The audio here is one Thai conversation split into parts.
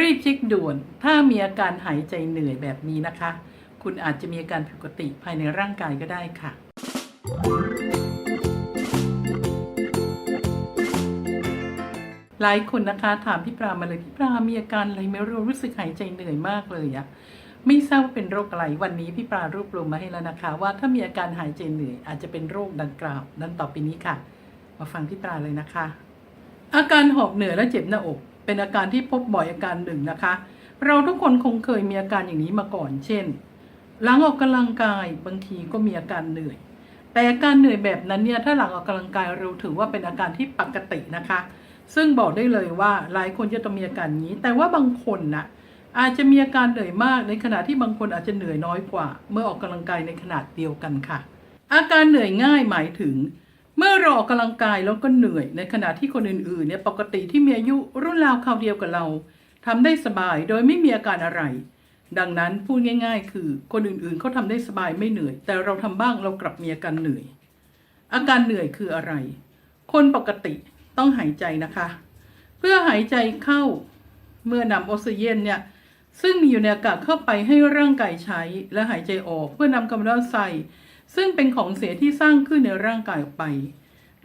รีบเช็คด่วน ถ้ามีอาการหายใจเหนื่อยแบบนี้นะคะ คุณอาจจะมีอาการผิดปกติภายในร่างกายก็ได้ค่ะ หลายคนนะคะถามพี่ปรามาเลยพี่ปรามีอาการอะไรไม่รู้รู้สึกหายใจเหนื่อยมากเลยอะไม่ทราบว่าเป็นโรคอะไรวันนี้พี่ปรารวบรวมมาให้แล้วนะคะ ว่าถ้ามีอาการหายใจเหนื่อยอาจจะเป็นโรคดังกล่าวดังต่อไปนี้ค่ะ มาฟังพี่ปราเลยนะคะ อาการหอบเหนื่อยและเจ็บหน้าอก เป็นอาการที่พบบ่อยอาการหนึ่งนะคะ เราทุกคนคงเคยมีอาการอย่างนี้มาก่อน เช่น หลังออกกำลังกายบางทีก็มีอาการเหนื่อย แต่อาการเหนื่อยแบบนั้นเนี่ยถ้าหลังออกกำลังกายเราถือว่าเป็นอาการที่ปกตินะคะ ซึ่งบอกได้เลยว่าหลายคนจะต้องมีอาการนี้ แต่ว่าบางคนนะอาจจะมีอาการเหนื่อยมากในขณะที่บางคนอาจจะเหนื่อยน้อยกว่า เมื่อออกกำลังกายในขนาดเดียวกันค่ะ อาการเหนื่อยง่ายหมายถึง เมื่อเราออกกำลังกายแล้วก็เหนื่อยในขณะที่คนอื่นๆเนี่ยปกติที่มีอายุรุ่นราวคราวเดียวกับเราทำได้สบายโดยไม่มีอาการอะไร ดังนั้นพูดง่าย ๆ คือคนอื่นๆเขาทำได้สบายไม่เหนื่อย แต่เราทำบ้างเรากลับมีอาการเหนื่อย อาการเหนื่อยคืออะไร คนปกติต้องหายใจนะคะ เพื่อหายใจเข้าเมื่อนำออกซิเจนเนี่ยซึ่งมีอยู่ในอากาศเข้าไปให้ร่างกายใช้และหายใจออกเพื่อนำคาร์บอนไดออกไซด์ ซึ่งเป็นของเสียที่สร้างขึ้นในร่างกายออกไป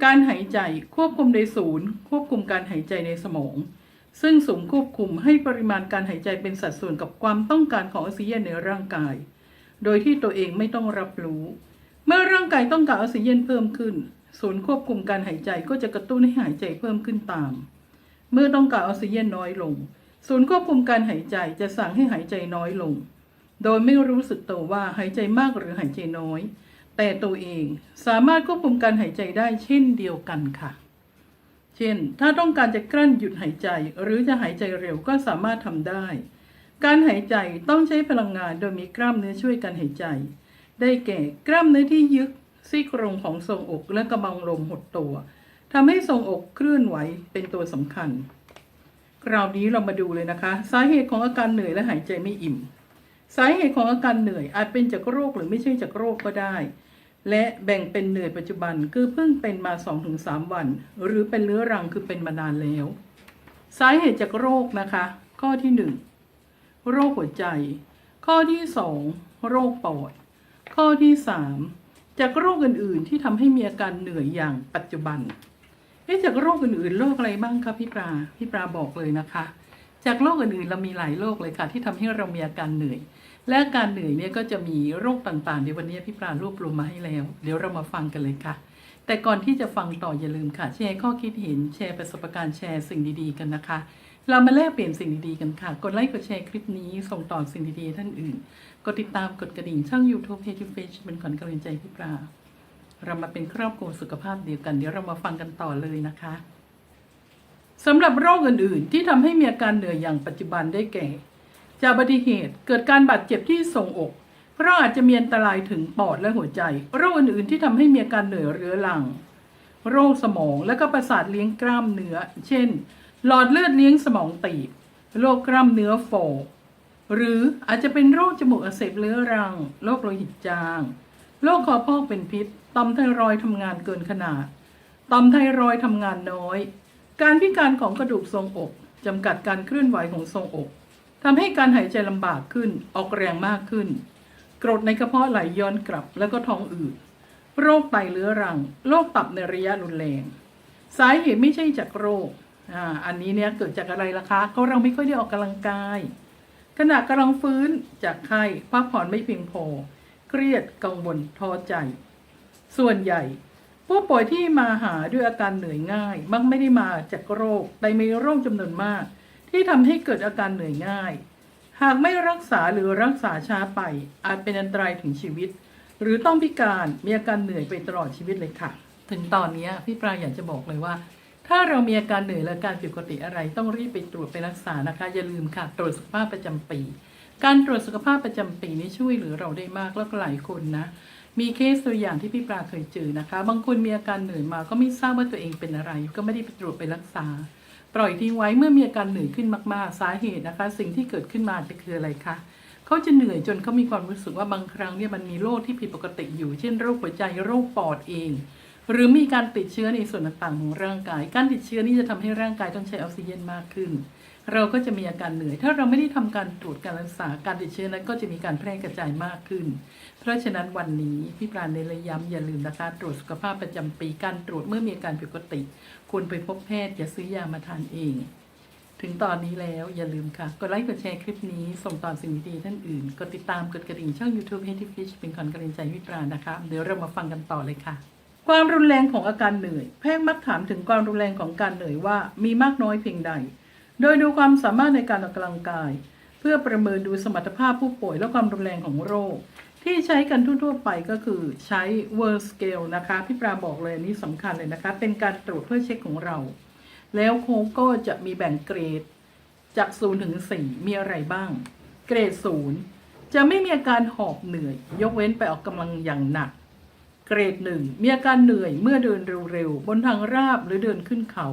การหายใจควบคุมในศูนย์ ควบคุมการหายใจในสมอง ซึ่งสูงควบคุมให้ปริมาณการหายใจเป็นสัดส่วนกับความต้องการของออกซิเจนในร่างกาย โดยที่ตัวเองไม่ต้องรับรู้ เมื่อร่างกายต้องการออกซิเจนเพิ่มขึ้น ศูนย์ควบคุมการหายใจก็จะกระตุ้นให้หายใจเพิ่มขึ้นตาม เมื่อต้องการออกซิเจนน้อยลง ศูนย์ควบคุมการหายใจจะสั่งให้หายใจน้อยลง โดยไม่รู้สึกตัวว่าหายใจมากหรือหายใจน้อย แต่ตัวเองสามารถควบคุมการหายใจได้เช่นเดียวกันค่ะ เช่น ถ้าต้องการจะกลั้นหยุดหายใจหรือจะหายใจเร็วก็สามารถทำได้ การหายใจต้องใช้พลังงานโดยมีกล้ามเนื้อช่วยกันหายใจ ได้แก่กล้ามเนื้อที่ยึดซี่โครงของทรงอกและกระบังลมหดตัวทำให้ทรงอกเคลื่อนไหวเป็นตัวสำคัญ คราวนี้เรามาดูเลยนะคะ สาเหตุของอาการเหนื่อยและหายใจไม่อิ่ม สาเหตุของอาการเหนื่อยอาจเป็นจากโรคหรือไม่ใช่จากโรคก็ได้ และแบ่งเป็นเหนื่อยปัจจุบันคือเพิ่งเป็นมา 2-3 วัน หรือเป็นเรื้อรังคือเป็นมานานแล้ว สาเหตุจากโรคนะคะ ข้อที่ 1 โรคหัวใจ ข้อที่ 2 โรคปอด ข้อที่ 3 จากโรคอื่นๆ ที่ทำให้มีอาการเหนื่อยอย่างปัจจุบันเอ๊ะจากโรคอื่นๆโรคอะไรบ้างคะพี่ปลาพี่ปลาบอกเลยนะคะ จากโรคอื่นๆเรามีหลายโรคเลยค่ะ ที่ทำให้เรามีอาการเหนื่อย และอาการเหนื่อยเนี่ยก็จะมีโรคต่างๆ ในวันนี้พี่ปลารวบรวมมาให้แล้ว เดี๋ยวเรามาฟังกันเลยค่ะ แต่ก่อนที่จะฟังต่ออย่าลืมค่ะ แชร์ข้อคิดเห็นแชร์ประสบการณ์แชร์สิ่งดีๆกันนะคะ เรามาแลกเปลี่ยนสิ่งดีๆกันค่ะ กดไลค์กดแชร์คลิปนี้ส่งต่อสิ่งดีๆท่านอื่น กดติดตามกดกระดิ่งช่อง YouTube เพจเฟซเป็นขวัญกำลังใจพี่ปลาเรามาเป็นครอบครัวสุขภาพเดียวกัน เดี๋ยวเรามาฟังกันต่อเลยนะคะสำหรับโรคอื่นๆ ที่ทำให้มีอาการเหนื่อยอย่างปัจจุบันได้แก่ จากอุบัติเหตุเกิดการบาดเจ็บที่ทรงอก เพราะอาจจะมีอันตรายถึงปอดและหัวใจ โรคอื่นๆที่ทำให้มีอาการเหนื่อยเรื้อรัง โรคสมองและก็ประสาทเลี้ยงกล้ามเนื้อ เช่น หลอดเลือดเลี้ยงสมองตีบ โรคกล้ามเนื้อฝ่อหรืออาจจะเป็นโรคจมูกอักเสบเรื้อรัง โรคโลหิตจาง โรคคอพอกเป็นพิษต่อมไทรอยทำงานเกินขนาดต่อมไทรอยทำงานน้อย การพิการของกระดูกทรงอกจำกัดการเคลื่อนไหวของทรงอก ทำให้การหายใจลำบากขึ้น ออกแรงมากขึ้น กรดในกระเพาะไหลย้อนกลับแล้วก็ท้องอืด โรคไตเรื้อรัง โรคตับในระยะรุนแรง สาเหตุไม่ใช่จากโรค อ่า อันนี้เนี่ยเกิดจากอะไรล่ะคะ ก็เราไม่ค่อยได้ออกกำลังกาย ขณะกำลังฟื้นจากไข้พักผ่อนไม่เพียงพอ เครียดกังวลท้อใจ ส่วนใหญ่ ผู้ป่วยที่มาหาด้วยอาการเหนื่อยง่าย มักไม่ได้มาจากโรคแต่มีโรคจำนวนมาก ที่ทำให้เกิดอาการเหนื่อยง่าย หากไม่รักษาหรือรักษาช้าไป อาจเป็นอันตรายถึงชีวิต หรือต้องพิการมีอาการเหนื่อยไปตลอดชีวิตเลยค่ะ ถึงตอนนี้พี่ปลาอยากจะบอกเลยว่า ถ้าเรามีอาการเหนื่อยและอาการผิดปกติอะไร ต้องรีบไปตรวจไปรักษานะคะ อย่าลืมค่ะ ตรวจสุขภาพประจำปี การตรวจสุขภาพประจำปีนี้ช่วยเหลือเราได้มากแล้วหลายคนนะมีเคสตัวอย่างที่พี่ปลาเคยเจอนะคะ บางคนมีอาการเหนื่อยมาก็ไม่ทราบว่าตัวเองเป็นอะไร ก็ไม่ได้ไปตรวจไปรักษา ปล่อยทิ้งไว้เมื่อมีอาการเหนื่อยขึ้นมากๆ สาเหตุนะคะ สิ่งที่เกิดขึ้นมาจะคืออะไรคะเขาจะเหนื่อยจนเขามีความรู้สึกว่าบางครั้งเนี่ยมันมีโรคที่ผิดปกติอยู่ เช่นโรคหัวใจโรคปอดเอง หรือมีการติดเชื้อในส่วนต่างๆของร่างกาย การติดเชื้อนี่จะทำให้ร่างกายต้องใช้ออกซิเจนมากขึ้น เราก็จะมีอาการเหนื่อย ถ้าเราไม่ได้ทำการตรวจการรักษาการติดเชื้อนั้นก็จะมีการแพร่กระจายมากขึ้น เพราะฉะนั้นวันนี้พี่ปราณเนรย้ำอย่าลืมนะคะ ตรวจสุขภาพประจำปีการตรวจเมื่อมีอาการผิดปกติ ควรไปพบแพทย์อย่าซื้อยามาทานเอง ถึงตอนนี้แล้วอย่าลืมค่ะ กดไลค์กดแชร์คลิปนี้ ส่งต่อสิ่งดีๆท่านอื่น กดติดตามกดกระดิ่งช่อง YouTube h e a d y Fish เป็นขวัญกำลังใจวิปราณนะคะ เดี๋ยวเรามาฟังกันต่อเลยค่ะความรุนแรงของอาการเหนื่อย แพทย์มักถามถึงความรุนแรงของการเหนื่อยว่ามีมากน้อยเพียงใด โดยดูความสามารถในการออกกำลังกาย เพื่อประเมินดูสมรรถภาพผู้ป่วยและความรุนแรงของโรค ที่ใช้กันทั่วๆไปก็คือใช้ World Scale นะคะ พี่ปราบอกเลยนี้สำคัญเลยนะคะ เป็นการตรวจเพื่อเช็คของเรา แล้วโค้กก็จะมีแบ่งเกรดจาก0ถึง4มีอะไรบ้าง เกรด 0 จะไม่มีอาการหอบเหนื่อย ยกเว้นไปออกกำลังอย่างหนัก เกรด 1 มีอาการเหนื่อยเมื่อเดินเร็วๆ บนทางราบหรือเดินขึ้นเขา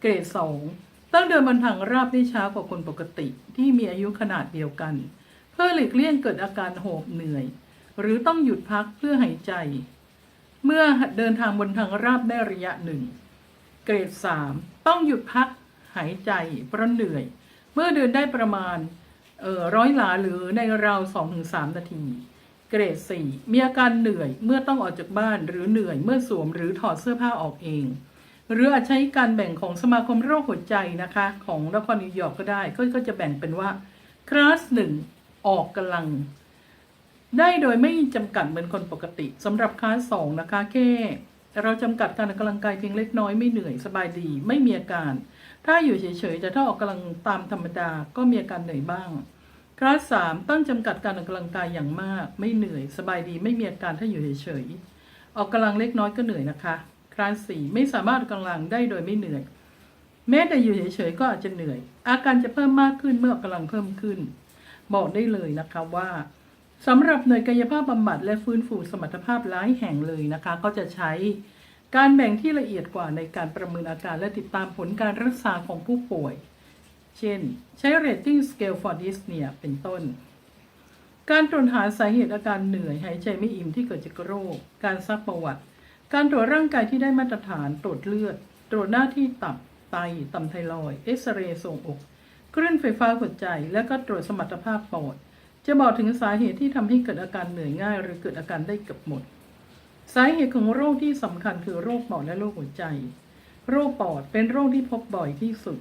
เกรด 2 ต้องเดินบนทางราบได้ช้ากว่าคนปกติที่มีอายุขนาดเดียวกัน เพื่อหลีกเลี่ยงเกิดอาการหอบเหนื่อย หรือต้องหยุดพักเพื่อหายใจ เมื่อเดินทางบนทางราบได้ระยะหนึ่ง เกรด 3 ต้องหยุดพักหายใจเพราะเหนื่อย เมื่อเดินได้ประมาณเอ่อร้อยหลาหรือในราว 2-3 นาที เกรด 4 มีอาการเหนื่อยเมื่อต้องออกจากบ้านหรือเหนื่อยเมื่อสวมหรือถอดเสื้อผ้าออกเอง หรืออาจใช้การแบ่งของสมาคมโรคหัวใจนะคะ ของนครนิวยอร์กก็ได้ก็ก็จะแบ่งเป็นว่าคลาสหนึ่งออกกำลัง ได้โดยไม่จำกัดเหมือนคนปกติสำหรับคลาสสองนะคะแค่เราจำกัดการออกกำลังกายเพียงเล็กน้อยไม่เหนื่อยสบายดีไม่มีอาการ ถ้าอยู่เฉยๆแต่ถ้าออกกำลังตามธรรมดาก็มีอาการเหนื่อยบ้างคลาสสามต้องจำกัดการออกกำลังกายอย่างมาก ไม่เหนื่อย สบายดีไม่มีอาการถ้าอยู่เฉยๆออกกำลังเล็กน้อยก็เหนื่อยนะคะ คลาสสี่ไม่สามารถกกำลังได้โดยไม่เหนื่อย แม้แต่อยู่เฉยๆก็อาจจะเหนื่อย อาการจะเพิ่มมากขึ้นเมื่อกกำลังเพิ่มขึ้น บอกได้เลยนะคะว่าสำหรับหน่วยกายภาพบำบัดและฟื้นฟูสมรรถภาพหลายแห่งเลยนะคะ ก็จะใช้การแบ่งที่ละเอียดกว่าในการประเมินอาการและติดตามผลการรักษาของผู้ป่วย เช่น ใช้ rating scale for dyspnea เป็นต้น การตรวจหาสาเหตุอาการเหนื่อยหายใจไม่อิ่มที่เกิดจากโรค การซักประวัติ การตรวจร่างกายที่ได้มาตรฐานตรวจเลือด ตรวจหน้าที่ตับ ไต ต่ำไทรอยเอ็กซเรย์ทรงอกคลื่นไฟฟ้าหัวใจ และก็ตรวจสมรรถภาพปอด จะบอกถึงสาเหตุที่ทำให้เกิดอาการเหนื่อยง่าย หรือเกิดอาการได้เกือบหมด สาเหตุของโรคที่สำคัญคือโรคปอดและโรคหัวใจ โรคปอดเป็นโรคที่พบบ่อยที่สุด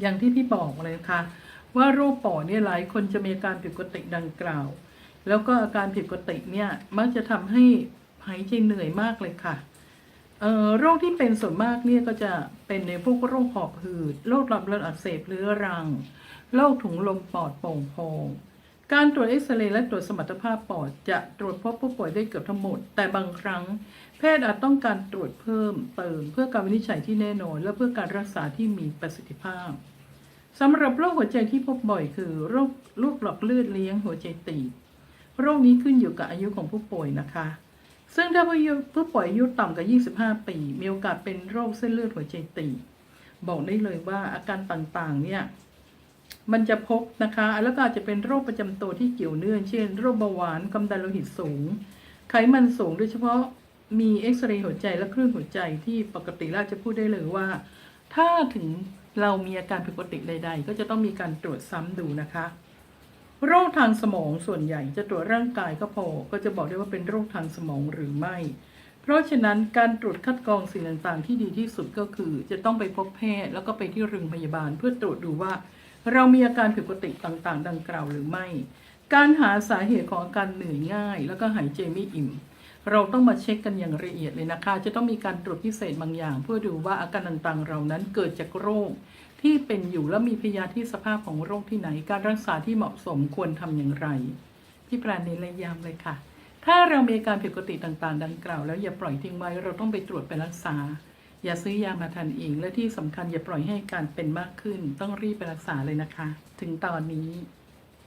อย่างที่พี่บอกเลยค่ะ ว่าโรคปอดเนี่ยหลายคนจะมีอาการผิดปกติดังกล่าว แล้วก็อาการผิดปกติเนี่ยมักจะทำให้ หายใจเหนื่อยมากเลยค่ะเอ่อโรคที่เป็นส่วนมากเนี่ยก็จะเป็นในพวกโรคหอบหืดโรคหลอดเลือดอักเสบเรื้อรังโรคถุงลมปอดโป่งพองการตรวจเอ็กซเรย์และตรวจสมรรถภาพปอดจะตรวจพบผู้ป่วยได้เกือบทั้งหมด แต่บางครั้ง แพทย์อาจต้องการตรวจเพิ่มเติม เพื่อการวินิจฉัยที่แน่นอน และเพื่อการรักษาที่มีประสิทธิภาพสำหรับโรคหัวใจที่พบบ่อยคือโรคลูกหลอดเลือดเลี้ยงหัวใจตีบโรคนี้ขึ้นอยู่กับอายุของผู้ป่วยนะคะ ซึ่งถ้าผู้ป่วยอายุต่ำกว่า 25 ปี มีโอกาสเป็นโรคเส้นเลือดหัวใจตีบบอกได้เลยว่าอาการต่างๆ เนี่ย มันจะพบนะคะ แล้วก็อาจจะเป็นโรคประจำตัวที่เกี่ยวเนื่อง เช่น โรคเบาหวาน ความดันโลหิตสูง ไขมันสูงโดยเฉพาะมีเอ็กซเรย์หัวใจและคลื่นหัวใจที่ปกติแล้วจะพูดได้เลยว่า ถ้าถึงเรามีอาการผิดปกติใด ๆ ก็จะต้องมีการตรวจซ้ำดูนะคะ โรคทางสมองส่วนใหญ่จะตรวจร่างกายก็พอ ก็จะบอกได้ว่าเป็นโรคทางสมองหรือไม่ เพราะฉะนั้นการตรวจคัดกรองสิ่งต่างๆ ที่ดีที่สุดก็คือ จะต้องไปพบแพทย์แล้วก็ไปที่โรงพยาบาลเพื่อตรวจดูว่า เรามีอาการผิดปกติต่างๆ ดังกล่าวหรือไม่ การหาสาเหตุของอาการเหนื่อยง่าย แล้วก็หายใจไม่อิ่ม เราต้องมาเช็คกันอย่างละเอียดเลยนะคะ จะต้องมีการตรวจพิเศษบางอย่าง เพื่อดูว่าอาการต่างๆ เรานั้นเกิดจากโรค ที่เป็นอยู่และมีพยาธิสภาพของโรคที่ไหน การรักษาที่เหมาะสมควรทำอย่างไร พี่ปราณีระยามเลยค่ะ ถ้าเรามีอการผิดปกติต่างๆ ดังกล่าว แล้วอย่าปล่อยทิ้งไว้เราต้องไปตรวจไปรักษา อย่าซื้อยามาทานเองและที่สำคัญอย่าปล่อยให้การเป็นมากขึ้น ต้องรีบไปรักษาเลยนะคะ ถึงตอนนี้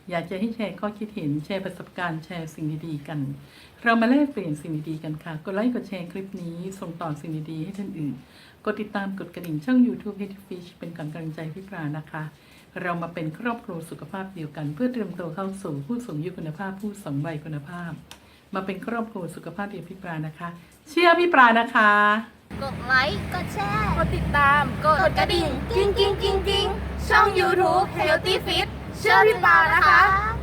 อยากจะให้แชร์ข้อคิดเห็นแชร์ประสบการณ์แชร์สิ่งดีๆกัน เรามาแลกเปลี่ยนสิ่งดีๆกันค่ะ กดไลค์กดแชร์คลิปนี้ ส่งต่อสิ่งดีๆให้ท่านอื่น กดติดตามกดกระดิ่งช่อง YouTube h e a d Fish เป็นกำลังใจพี่ปรานะคะ เรามาเป็นครอบครัวสุขภาพเดียวกัน เพื่อเตรียมตัวเข้าสู่ผู้สูงอายุคุณภาพผู้สูงวัยคุณภาพ มาเป็นครอบครัวสุขภาพเดียวพี่ปรานะคะ เชื่อพี่ปรานะคะ กดไลค์ กดแชร์กดติดตามกดกระดิ่งกิ้งกิ้งกิ้งกิ้งช่อง YouTube Healthy Fit เชื่อพี่ปานะคะ